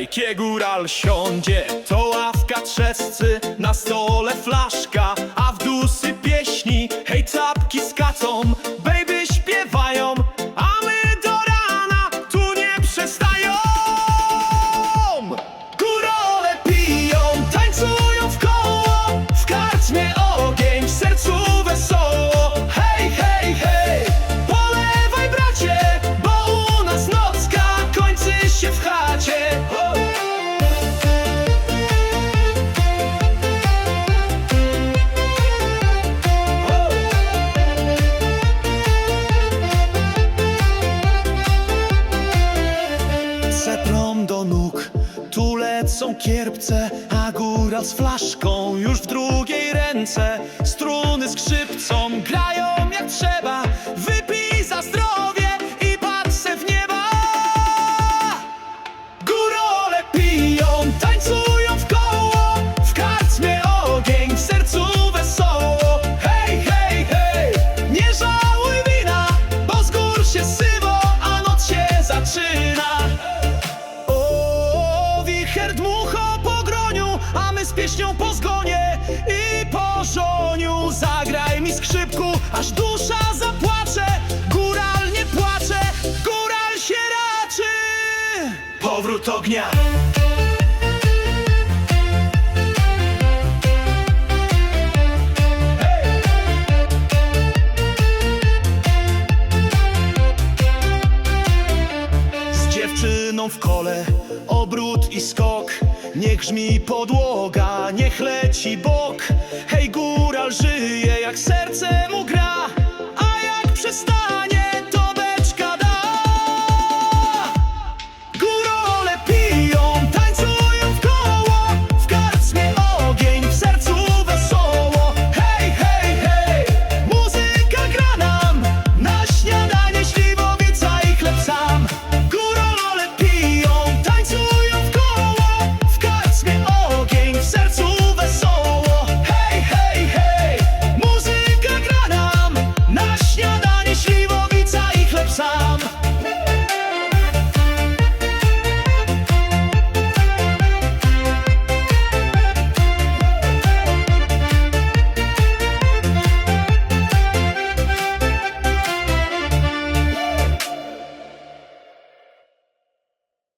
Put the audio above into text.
Ej, kiegural siądzie, to ławka trzescy Na stole flaszka, a w dusy lecą kierpce A góra z flaszką już w drugiej ręce. Struny z pieśnią po zgonie i po żoniu. Zagraj mi skrzypku, aż dusza zapłacze. Góral nie płacze, góral się raczy. Powrót ognia. Dziewczyną w kole, obrót i skok Niech grzmi podłoga, niech leci bok. Hej, góral żyje, jak serce mu gra. A jak przestanie